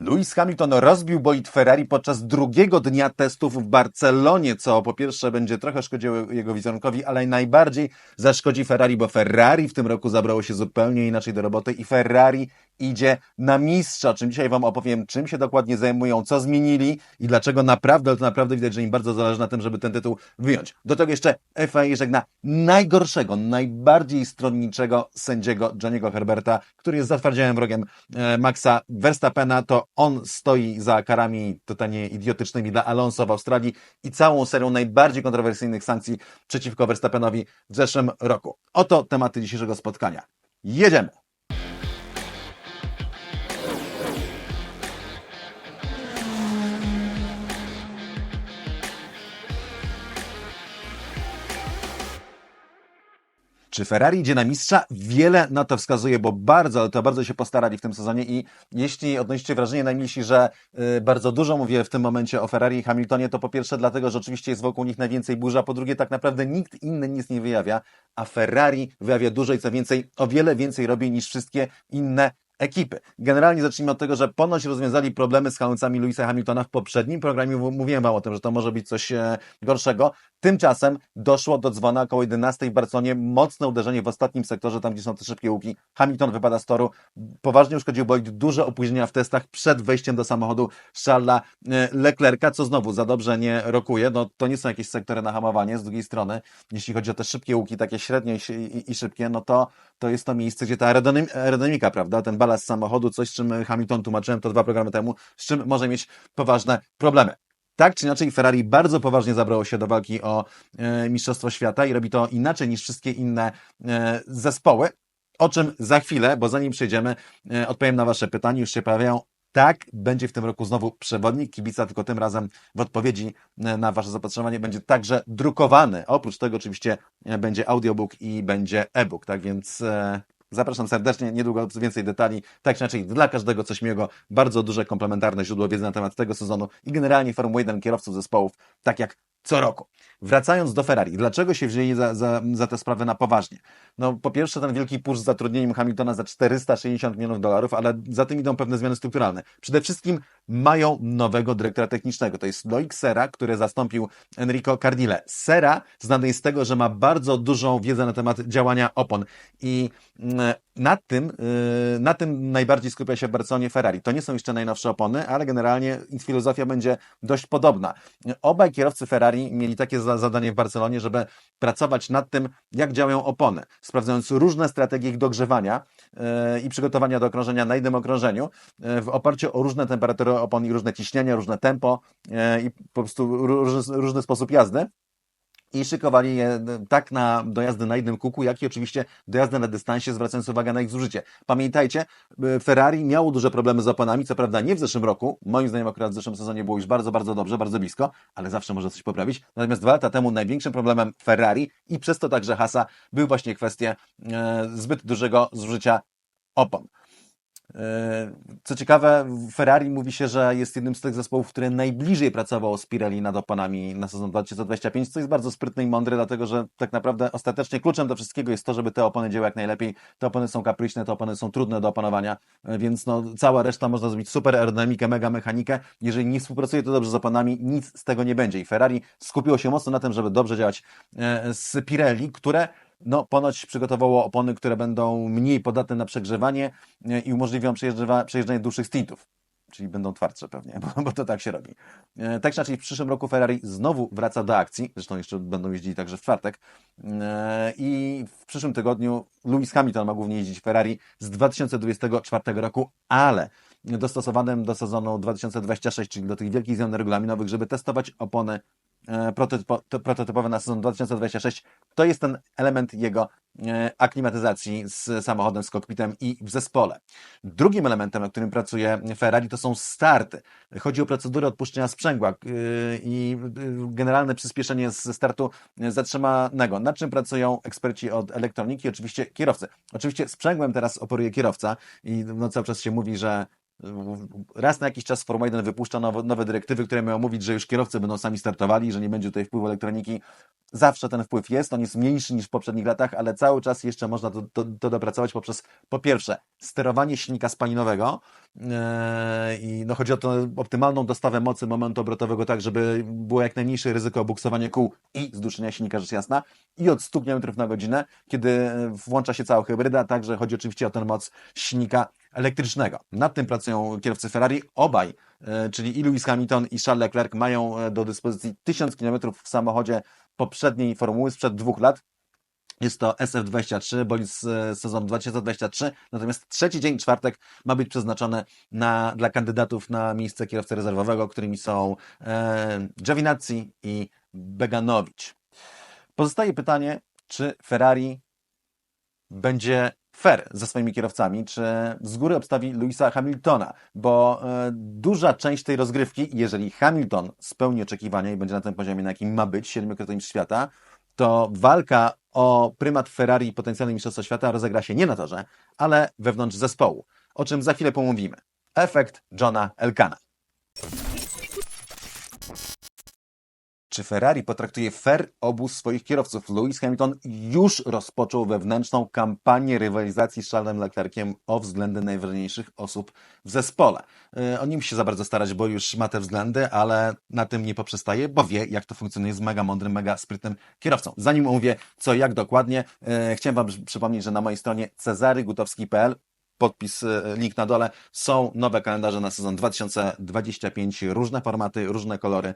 Lewis Hamilton rozbił bolid Ferrari podczas drugiego dnia testów w Barcelonie, co po pierwsze będzie trochę szkodziło jego wizerunkowi, ale najbardziej zaszkodzi Ferrari, bo Ferrari w tym roku zabrało się zupełnie inaczej do roboty i Ferrari idzie na mistrza, czym dzisiaj Wam opowiem, czym się dokładnie zajmują, co zmienili i dlaczego naprawdę, to naprawdę widać, że im bardzo zależy na tym, żeby ten tytuł wyjąć. Do tego jeszcze FIA żegna najgorszego, najbardziej stronniczego sędziego Johniego Herberta, który jest zatwardziałym wrogiem e, Maxa Verstappena, to on stoi za karami totalnie idiotycznymi dla Alonso w Australii i całą serią najbardziej kontrowersyjnych sankcji przeciwko Verstappenowi w zeszłym roku. Oto tematy dzisiejszego spotkania. Jedziemy! Czy Ferrari idzie na mistrza? Wiele na to wskazuje, bo bardzo, ale to bardzo się postarali w tym sezonie i jeśli odnosicie wrażenie najmilsi, że y, bardzo dużo mówię w tym momencie o Ferrari i Hamiltonie, to po pierwsze dlatego, że oczywiście jest wokół nich najwięcej burza, po drugie tak naprawdę nikt inny nic nie wyjawia, a Ferrari wyjawia dużo i co więcej, o wiele więcej robi niż wszystkie inne ekipy. Generalnie zacznijmy od tego, że ponoć rozwiązali problemy z hamulcami Louisa Hamiltona w poprzednim programie. Mówiłem Wam o tym, że to może być coś e, gorszego. Tymczasem doszło do dzwona około 11 w Barcelonie. Mocne uderzenie w ostatnim sektorze, tam gdzie są te szybkie łuki. Hamilton wypada z toru. Poważnie uszkodził bolid. Duże opóźnienia w testach przed wejściem do samochodu Charlesa e, Leclerca, co znowu za dobrze nie rokuje. No, to nie są jakieś sektory na hamowanie. Z drugiej strony, jeśli chodzi o te szybkie łuki, takie średnie i, i, i szybkie, no to, to jest to miejsce, gdzie ta aerodynamika, prawda, ten balast samochodu, coś z czym Hamilton tłumaczyłem to dwa programy temu, z czym może mieć poważne problemy. Tak czy inaczej, Ferrari bardzo poważnie zabrało się do walki o e, Mistrzostwo Świata i robi to inaczej niż wszystkie inne e, zespoły. O czym za chwilę, bo zanim przejdziemy, e, odpowiem na Wasze pytania, już się pojawiają. Tak, będzie w tym roku znowu przewodnik kibica, tylko tym razem w odpowiedzi e, na Wasze zapotrzebowanie będzie także drukowany. Oprócz tego oczywiście e, będzie audiobook i będzie e-book, tak więc e, Zapraszam serdecznie, niedługo więcej detali. Tak czy inaczej, dla każdego coś miłego. Bardzo duże komplementarne źródło wiedzy na temat tego sezonu i generalnie Formuły 1 kierowców zespołów, tak jak co roku. Wracając do Ferrari, dlaczego się wzięli za, za, za tę sprawę na poważnie? No, po pierwsze, ten wielki push z zatrudnieniem Hamiltona za 460 milionów dolarów, ale za tym idą pewne zmiany strukturalne. Przede wszystkim mają nowego dyrektora technicznego. To jest Loic Sera, który zastąpił Enrico Cardile. Sera znany jest z tego, że ma bardzo dużą wiedzę na temat działania opon i mm, na tym, y, na tym najbardziej skupia się w Barcelonie Ferrari. To nie są jeszcze najnowsze opony, ale generalnie filozofia będzie dość podobna. Obaj kierowcy Ferrari mieli takie zadanie w Barcelonie, żeby pracować nad tym, jak działają opony, sprawdzając różne strategie ich dogrzewania y, i przygotowania do okrążenia na jednym okrążeniu y, w oparciu o różne temperatury opon i różne ciśnienia, różne tempo i po prostu różny sposób jazdy i szykowali je tak na dojazdy na jednym kuku, jak i oczywiście dojazdy na dystansie, zwracając uwagę na ich zużycie. Pamiętajcie, y, Ferrari miało duże problemy z oponami, co prawda nie w zeszłym roku, moim zdaniem akurat w zeszłym sezonie było już bardzo, bardzo dobrze, bardzo blisko, ale zawsze może coś poprawić. Natomiast dwa lata temu największym problemem Ferrari i przez to także Hasa był właśnie kwestia e, zbyt dużego zużycia opon. Co ciekawe, Ferrari mówi się, że jest jednym z tych zespołów, które najbliżej pracowało z Pirelli nad oponami na sezon 2025, co jest bardzo sprytne i mądre, dlatego że tak naprawdę ostatecznie kluczem do wszystkiego jest to, żeby te opony działały jak najlepiej. Te opony są kapryśne, te opony są trudne do opanowania, więc no, cała reszta można zrobić super aerodynamikę, mega mechanikę. Jeżeli nie współpracuje to dobrze z oponami, nic z tego nie będzie. I Ferrari skupiło się mocno na tym, żeby dobrze działać e, z Pirelli, które no, ponoć przygotowało opony, które będą mniej podatne na przegrzewanie e, i umożliwią przejeżdżanie dłuższych stintów. Czyli będą twardsze pewnie, bo, bo to tak się robi. E, tak czy inaczej, w przyszłym roku Ferrari znowu wraca do akcji. Zresztą jeszcze będą jeździli także w czwartek. E, I w przyszłym tygodniu Lewis Hamilton ma głównie jeździć Ferrari z 2024 roku, ale dostosowanym do sezonu 2026, czyli do tych wielkich zmian regulaminowych, żeby testować opony E, prototypowe na sezon 2026, to jest ten element jego e, aklimatyzacji z samochodem, z kokpitem i w zespole. Drugim elementem, na którym pracuje Ferrari, to są starty. Chodzi o procedurę odpuszczenia sprzęgła e, i generalne przyspieszenie ze startu zatrzymanego. Nad czym pracują eksperci od elektroniki, oczywiście kierowcy. Oczywiście sprzęgłem teraz operuje kierowca i no cały czas się mówi, że raz na jakiś czas Formuła 1 wypuszcza nowe, nowe dyrektywy, które mają mówić, że już kierowcy będą sami startowali, że nie będzie tutaj wpływu elektroniki. Zawsze ten wpływ jest, on jest mniejszy niż w poprzednich latach, ale cały czas jeszcze można to, to, to dopracować poprzez po pierwsze sterowanie silnika spalinowego yy, i no chodzi o to optymalną dostawę mocy momentu obrotowego tak, żeby było jak najmniejsze ryzyko buksowania kół i zduszenia silnika, rzecz jasna i od 100 km na godzinę, kiedy włącza się cała hybryda, także chodzi oczywiście o tę moc silnika elektrycznego. Nad tym pracują kierowcy Ferrari. Obaj, e, czyli i Lewis Hamilton i Charles Leclerc mają e, do dyspozycji 1000 km w samochodzie poprzedniej formuły sprzed dwóch lat. Jest to SF23, bolid e, sezonu 2023, natomiast trzeci dzień, czwartek, ma być przeznaczony na, dla kandydatów na miejsce kierowcy rezerwowego, którymi są e, Giovinazzi i Beganowicz. Pozostaje pytanie, czy Ferrari będzie fair ze swoimi kierowcami, czy z góry obstawi Louisa Hamiltona, bo e, duża część tej rozgrywki, jeżeli Hamilton spełni oczekiwania i będzie na tym poziomie, na jakim ma być, siedmiokrotny mistrz świata, to walka o prymat Ferrari i potencjalne mistrzostwo świata rozegra się nie na torze, ale wewnątrz zespołu, o czym za chwilę pomówimy. Efekt Johna Elkana. Czy Ferrari potraktuje fair obu swoich kierowców? Lewis Hamilton już rozpoczął wewnętrzną kampanię rywalizacji z Charlesem Leclerciem o względy najważniejszych osób w zespole. On nie musi się za bardzo starać, bo już ma te względy, ale na tym nie poprzestaje, bo wie, jak to funkcjonuje z mega mądrym, mega sprytnym kierowcą. Zanim omówię co jak dokładnie, yy, chciałem Wam przypomnieć, że na mojej stronie cezarygutowski.pl podpis, e, link na dole. Są nowe kalendarze na sezon 2025, różne formaty, różne kolory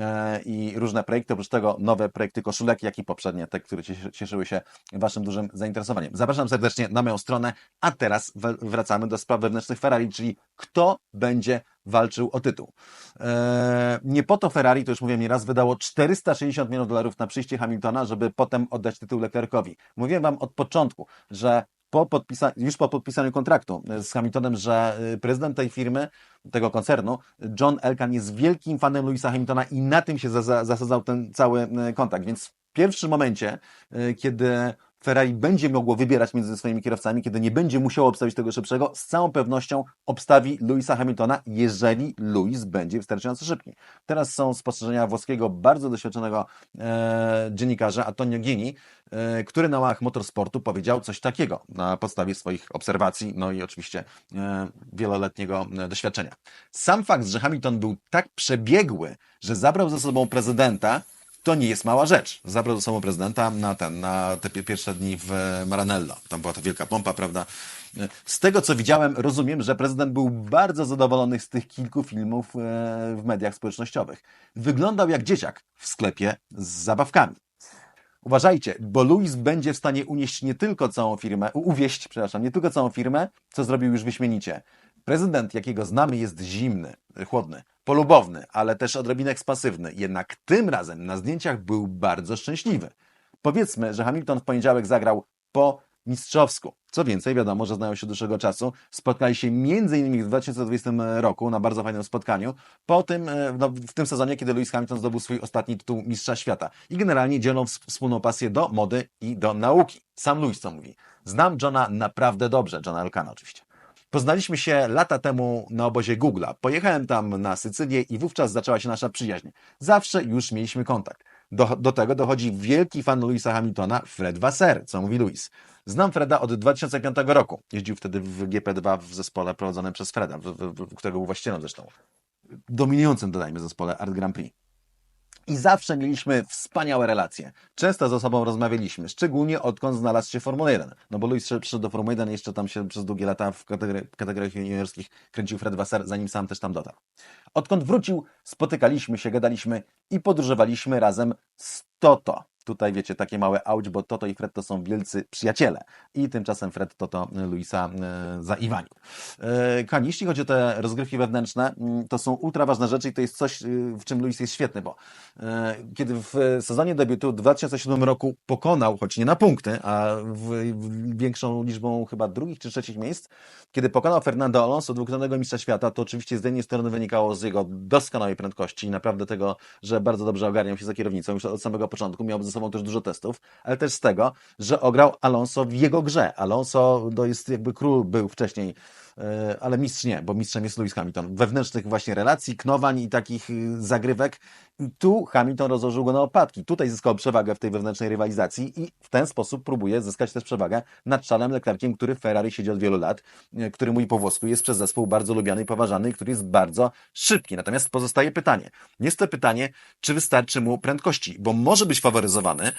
e, i różne projekty. Oprócz tego nowe projekty koszulek, jak i poprzednie, te, które cieszyły się Waszym dużym zainteresowaniem. Zapraszam serdecznie na moją stronę, a teraz wracamy do spraw wewnętrznych Ferrari, czyli kto będzie walczył o tytuł. E, nie po to Ferrari, to już mówiłem nieraz, wydało 460 milionów dolarów na przyjście Hamiltona, żeby potem oddać tytuł Leclercowi. Mówiłem Wam od początku, że po podpisa- już po podpisaniu kontraktu z Hamiltonem, że y, prezydent tej firmy, tego koncernu, John Elkan jest wielkim fanem Louisa Hamiltona i na tym się zasadzał ten cały y, kontakt. Więc w pierwszym momencie, kiedy Ferrari będzie mogło wybierać między swoimi kierowcami, kiedy nie będzie musiało obstawić tego szybszego, z całą pewnością obstawi Louisa Hamiltona, jeżeli Louis będzie wystarczająco szybki. Teraz są spostrzeżenia włoskiego bardzo doświadczonego e, dziennikarza Antonio Gini, e, który na łamach motorsportu powiedział coś takiego na podstawie swoich obserwacji, no i oczywiście e, wieloletniego e, doświadczenia. Sam fakt, że Hamilton był tak przebiegły, że zabrał ze sobą prezydenta, to nie jest mała rzecz. Zabrał ze sobą prezydenta na ten, na te pierwsze dni w Maranello. Tam była ta wielka pompa, prawda? Z tego, co widziałem, rozumiem, że prezydent był bardzo zadowolony z tych kilku filmów e, w mediach społecznościowych. Wyglądał jak dzieciak w sklepie z zabawkami. Uważajcie, bo Louis będzie w stanie unieść nie tylko całą firmę, uwieść, przepraszam, nie tylko całą firmę, co zrobił już wyśmienicie. Prezydent, jakiego znamy, jest zimny, chłodny, polubowny, ale też odrobinę ekspansywny. Jednak tym razem na zdjęciach był bardzo szczęśliwy. Powiedzmy, że Hamilton w poniedziałek zagrał po mistrzowsku. Co więcej, wiadomo, że znają się dłuższego czasu. Spotkali się m.in. w 2020 roku na bardzo fajnym spotkaniu, po tym, e, no, w tym sezonie, kiedy Lewis Hamilton zdobył swój ostatni tytuł mistrza świata. I generalnie dzielą wspólną pasję do mody i do nauki. Sam Lewis co mówi. Znam Johna naprawdę dobrze, Johna Elkana oczywiście. Poznaliśmy się lata temu na obozie Google'a. Pojechałem tam na Sycylię i wówczas zaczęła się nasza przyjaźń. Zawsze już mieliśmy kontakt. Do, do tego dochodzi wielki fan Louisa Hamiltona, Fred Wasser, co mówi Louis. Znam Freda od 2005 roku. Jeździł wtedy w GP2 w zespole prowadzonym przez Freda, w, w, w, którego był właścicielem zresztą. Dominującym, dodajmy, zespole Art Grand Prix i zawsze mieliśmy wspaniałe relacje. Często ze sobą rozmawialiśmy, szczególnie odkąd znalazł się Formuła 1. No bo Louis przyszedł do Formuły 1, jeszcze tam się przez długie lata w kategori kategoriach juniorskich kręcił Fred Wasser, zanim sam też tam dotarł. Odkąd wrócił, spotykaliśmy się, gadaliśmy i podróżowaliśmy razem z Toto. Tutaj wiecie, takie małe auć, bo Toto i Fred to są wielcy przyjaciele. I tymczasem Fred Toto Luisa e, zaiwanił. E, kochani, jeśli chodzi o te rozgrywki wewnętrzne, mm, to są ultra ważne rzeczy i to jest coś, e, w czym Luis jest świetny, bo kiedy w sezonie debiutu w 2007 roku pokonał, choć nie na punkty, a w, większą liczbą chyba drugich czy trzecich miejsc, kiedy pokonał Fernando Alonso, dwukrotnego mistrza świata, to oczywiście z jednej strony wynikało z jego doskonałej prędkości i naprawdę tego, że bardzo dobrze ogarniał się za kierownicą już od samego początku, miał ze sobą też dużo testów, ale też z tego, że ograł Alonso w jego grze. Alonso to jest jakby król był wcześniej ale mistrz nie, bo mistrzem jest Lewis Hamilton. Wewnętrznych właśnie relacji, knowań i takich y, zagrywek. I tu Hamilton rozłożył go na opadki. Tutaj zyskał przewagę w tej wewnętrznej rywalizacji i w ten sposób próbuje zyskać też przewagę nad Charlesem Leclerciem, który w Ferrari siedzi od wielu lat, e, który mówi po włosku, jest przez zespół bardzo lubiany i poważany, i który jest bardzo szybki. Natomiast pozostaje pytanie. Jest to pytanie, czy wystarczy mu prędkości, bo może być faworyzowany,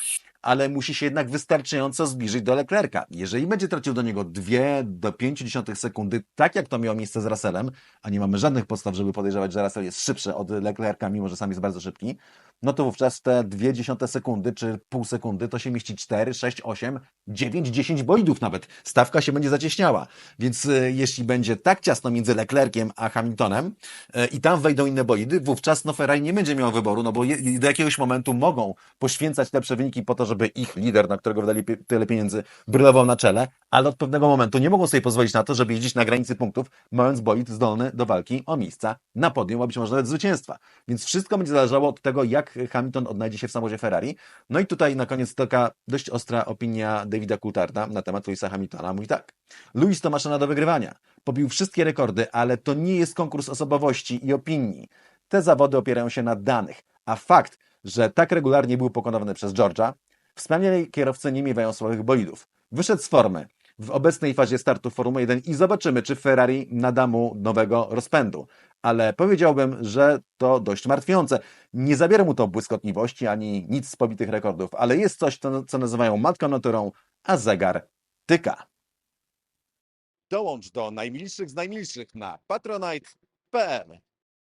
ale musi się jednak wystarczająco zbliżyć do Leclerca. Jeżeli będzie tracił do niego 2 do 0,5 sekundy, tak jak to miało miejsce z Russellem, a nie mamy żadnych podstaw, żeby podejrzewać, że Russell jest szybszy od Leclerca, mimo że sam jest bardzo szybki, no to wówczas te 0,2 sekundy czy pół sekundy to się mieści 4, 6, 8, 9, 10 bolidów nawet. Stawka się będzie zacieśniała. Więc e, jeśli będzie tak ciasno między Leclerciem a Hamiltonem e, i tam wejdą inne bolidy, wówczas no Ferrari nie będzie miał wyboru, no bo do jakiegoś momentu mogą poświęcać lepsze wyniki po to, żeby ich lider, na którego wydali tyle pieniędzy, brylował na czele, ale od pewnego momentu nie mogą sobie pozwolić na to, żeby jeździć na granicy punktów, mając bolid zdolny do walki o miejsca na podium, a być może nawet zwycięstwa. Więc wszystko będzie zależało od tego, jak Hamilton odnajdzie się w samochodzie Ferrari. No i tutaj na koniec taka dość ostra opinia Davida Coultharda na temat Louisa Hamiltona. Mówi tak. Louis to maszyna do wygrywania. Pobił wszystkie rekordy, ale to nie jest konkurs osobowości i opinii. Te zawody opierają się na danych, a fakt, że tak regularnie był pokonywany przez George'a, wspaniali kierowcy nie miewają słabych bolidów. Wyszedł z formy w obecnej fazie startu Formuły 1 i zobaczymy, czy Ferrari nada mu nowego rozpędu. Ale powiedziałbym, że to dość martwiące. Nie zabiera mu to błyskotliwości ani nic z pobitych rekordów, ale jest coś, co nazywają matką naturą, a zegar tyka. Dołącz do najmilszych z najmilszych na patronite.pl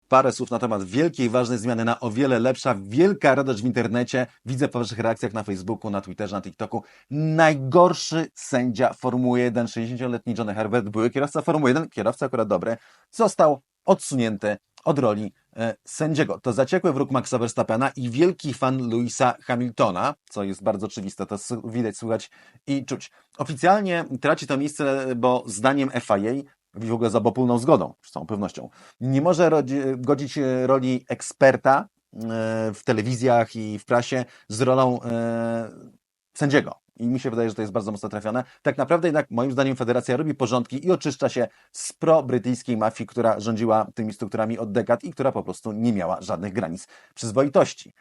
Parę słów na temat wielkiej, ważnej zmiany na o wiele lepsza, wielka radość w internecie. Widzę po waszych reakcjach na Facebooku, na Twitterze, na TikToku. Najgorszy sędzia Formuły 1, 60-letni Johnny Herbert, były kierowca Formuły 1, kierowca akurat dobry, został odsunięty od roli e, sędziego. To zaciekły wróg Maxa Verstappena i wielki fan Louisa Hamiltona, co jest bardzo oczywiste, to widać, słuchać i czuć. Oficjalnie traci to miejsce, bo zdaniem FIA w ogóle za obopólną zgodą, z całą pewnością. Nie może godzić e, roli eksperta e, w telewizjach i w prasie z rolą sędziego. I mi się wydaje, że to jest bardzo mocno trafione. Tak naprawdę jednak moim zdaniem federacja robi porządki i oczyszcza się z pro-brytyjskiej mafii, która rządziła tymi strukturami od dekad i która po prostu nie miała żadnych granic przyzwoitości.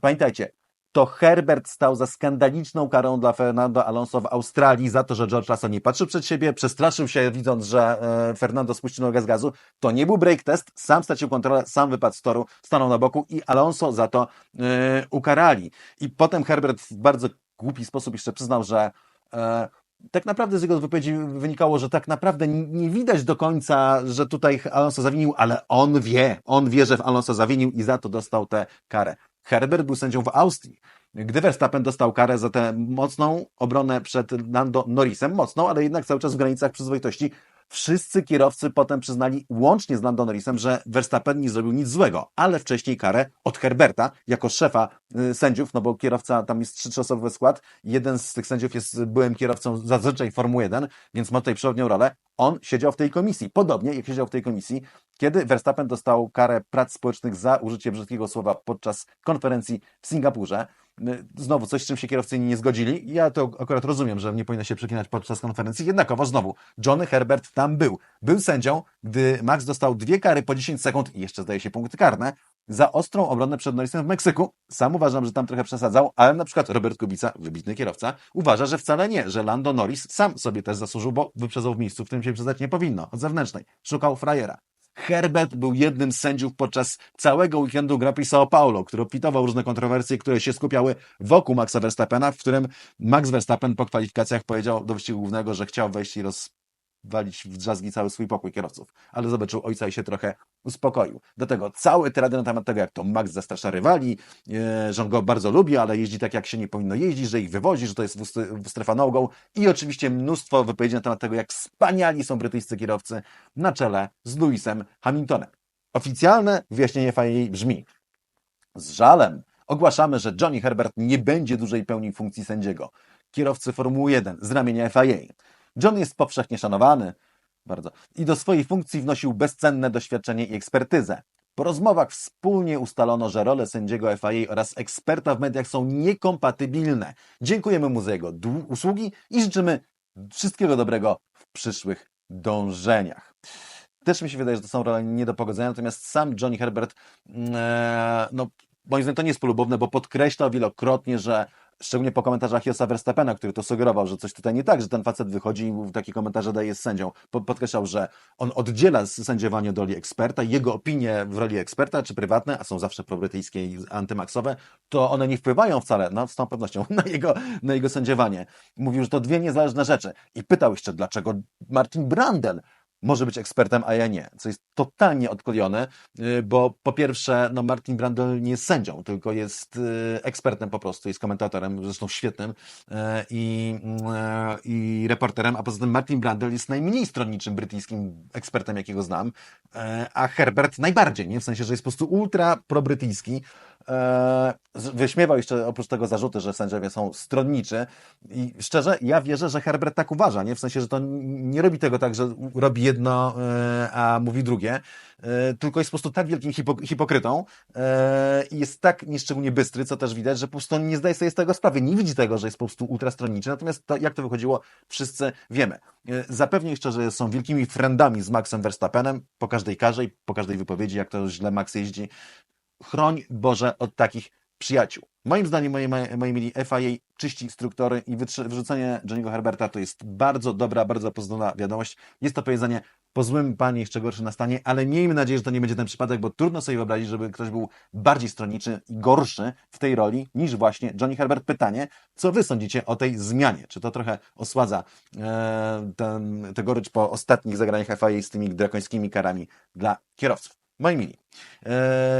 Pamiętajcie, to Herbert stał za skandaliczną karą dla Fernando Alonso w Australii za to, że George Russell nie patrzył przed siebie, przestraszył się widząc, że e, Fernando spuścił nogę z gazu. To nie był break test, sam stracił kontrolę, sam wypadł z toru, stanął na boku i Alonso za to e, ukarali. I potem Herbert w bardzo głupi sposób jeszcze przyznał, że e, tak naprawdę z jego wypowiedzi wynikało, że tak naprawdę nie widać do końca, że tutaj Alonso zawinił, ale on wie, on wie, że Alonso zawinił i za to dostał tę karę. Herbert był sędzią w Austrii. Gdy Verstappen dostał karę za tę mocną obronę przed Lando Norrisem, mocną, ale jednak cały czas w granicach przyzwoitości, wszyscy kierowcy potem przyznali, łącznie z Lando Norrisem, że Verstappen nie zrobił nic złego, ale wcześniej karę od Herberta, jako szefa y, sędziów, no bo kierowca, tam jest trzyosobowy skład, jeden z tych sędziów jest byłym kierowcą zazwyczaj Formuły 1, więc ma tutaj przewodnią rolę, on siedział w tej komisji, podobnie jak siedział w tej komisji, kiedy Verstappen dostał karę prac społecznych za użycie brzydkiego słowa podczas konferencji w Singapurze. Znowu coś, z czym się kierowcy nie zgodzili. Ja to akurat rozumiem, że nie powinno się przeklinać podczas konferencji. Jednakowo znowu, Johnny Herbert tam był. Był sędzią, gdy Max dostał dwie kary po 10 sekund i jeszcze zdaje się punkty karne za ostrą obronę przed Norrisem w Meksyku. Sam uważam, że tam trochę przesadzał, ale na przykład Robert Kubica, wybitny kierowca, uważa, że wcale nie, że Lando Norris sam sobie też zasłużył, bo wyprzedzał w miejscu, w którym się wyprzedzać nie powinno, od zewnętrznej. Szukał frajera. Herbert był jednym z sędziów podczas całego weekendu Grand São Paulo, który opitował różne kontrowersje, które się skupiały wokół Maxa Verstappena, w którym Max Verstappen po kwalifikacjach powiedział do wyścigu głównego, że chciał wejść i rozwalić w drzazgi cały swój pokój kierowców, ale zobaczył ojca i się trochę uspokoił. Do tego cały trady na temat tego, jak to Max zastrasza rywali, e, że on go bardzo lubi, ale jeździ tak, jak się nie powinno jeździć, że ich wywozi, że to jest wust- strefa no-go i oczywiście mnóstwo wypowiedzi na temat tego, jak wspaniali są brytyjscy kierowcy na czele z Lewisem Hamiltonem. Oficjalne wyjaśnienie FIA brzmi z żalem ogłaszamy, że Johnny Herbert nie będzie dłużej pełnił funkcji sędziego, kierowcy Formuły 1 z ramienia FIA. John jest powszechnie szanowany, bardzo, i do swojej funkcji wnosił bezcenne doświadczenie i ekspertyzę. Po rozmowach wspólnie ustalono, że role sędziego FIA oraz eksperta w mediach są niekompatybilne. Dziękujemy mu za jego usługi i życzymy wszystkiego dobrego w przyszłych dążeniach. Też mi się wydaje, że to są role nie do pogodzenia, natomiast sam Johnny Herbert, mm, e, no, moim zdaniem to nie jest polubowne, bo podkreślał wielokrotnie, że szczególnie po komentarzach Josa Verstappena, który to sugerował, że coś tutaj nie tak, że ten facet wychodzi i takie komentarze daje z sędzią. Podkreślał, że on oddziela sędziowanie od roli eksperta, jego opinie w roli eksperta, czy prywatne, a są zawsze probrytyjskie i antymaksowe, to one nie wpływają wcale, no z tą pewnością, na jego, na jego sędziowanie. Mówił, że to dwie niezależne rzeczy. I pytał jeszcze, dlaczego Martin Brandel może być ekspertem, a ja nie, co jest totalnie odklejone, y, bo po pierwsze, no Martin Brandel nie jest sędzią, tylko jest y, ekspertem po prostu, jest komentatorem, zresztą świetnym y, i, i reporterem, a poza tym Martin Brandel jest najmniej stronniczym brytyjskim ekspertem, jakiego znam, a Herbert najbardziej, nie? w sensie, że jest po prostu ultra probrytyjski, wyśmiewał jeszcze oprócz tego zarzuty, że sędziowie są stronniczy i szczerze, ja wierzę, że Herbert tak uważa, nie? w sensie, że to nie robi tego tak, że robi jedno, e, a mówi drugie, e, tylko jest po prostu tak wielkim hipokrytą e, i jest tak nieszczególnie bystry, co też widać, że po prostu nie zdaje sobie z tego sprawy, nie widzi tego, że jest po prostu ultrastronniczy, natomiast to, jak to wychodziło, wszyscy wiemy. Zapewnię jeszcze, że są wielkimi friendami z Maxem Verstappenem po każdej karze i po każdej wypowiedzi, jak to źle Max jeździ. Chroń Boże od takich przyjaciół. Moim zdaniem, moi, moi mili FIA czyści instruktory i wyrzucenie Johnny'ego Herberta to jest bardzo dobra, bardzo pozytywna wiadomość. Jest to powiedzenie po złym panie jeszcze gorszy nastanie, ale miejmy nadzieję, że to nie będzie ten przypadek, bo trudno sobie wyobrazić, żeby ktoś był bardziej stronniczy i gorszy w tej roli niż właśnie Johnny Herbert. Pytanie, co wy sądzicie o tej zmianie? Czy to trochę osładza e, ten, tę gorycz po ostatnich zagraniach FIA z tymi drakońskimi karami dla kierowców? Moi mili,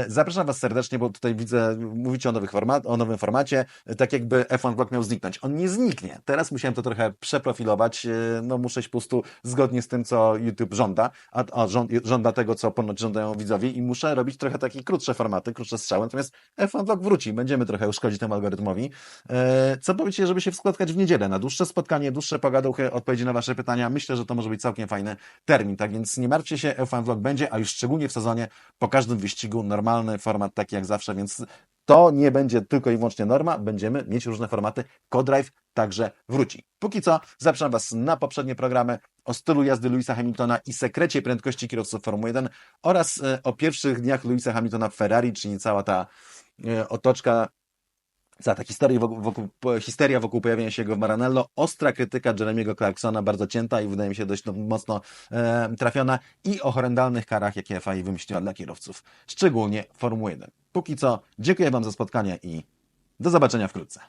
zapraszam Was serdecznie, bo tutaj widzę, mówicie o, nowych format, o nowym formacie, tak jakby F1 Vlog miał zniknąć. On nie zniknie. Teraz musiałem to trochę przeprofilować, e, no muszę się po prostu zgodnie z tym, co YouTube żąda, a, a żąda tego, co ponoć żądają widzowie i muszę robić trochę takie krótsze formaty, krótsze strzały, natomiast F1 Vlog wróci, będziemy trochę uszkodzić temu algorytmowi. E, co powiecie, żeby się spotkać w niedzielę na dłuższe spotkanie, dłuższe pogaduchy, odpowiedzi na Wasze pytania? Myślę, że to może być całkiem fajny termin, tak więc nie martwcie się, F1 Vlog będzie, a już szczególnie w sezonie po każdym wyścigu normalny format taki jak zawsze, więc to nie będzie tylko i wyłącznie norma, będziemy mieć różne formaty. Codrive także wróci. Póki co zapraszam Was na poprzednie programy o stylu jazdy Louisa Hamiltona i sekrecie prędkości kierowców Formuły 1 oraz e, o pierwszych dniach Louisa Hamiltona w Ferrari, czyli cała ta e, otoczka za ta historia wokół, histeria wokół pojawienia się jego w Maranello, ostra krytyka Jeremiego Clarksona, bardzo cięta i wydaje mi się dość no, mocno e, trafiona i o horrendalnych karach, jakie FIA wymyśliła dla kierowców, szczególnie Formuły 1. Póki co, dziękuję Wam za spotkanie i do zobaczenia wkrótce.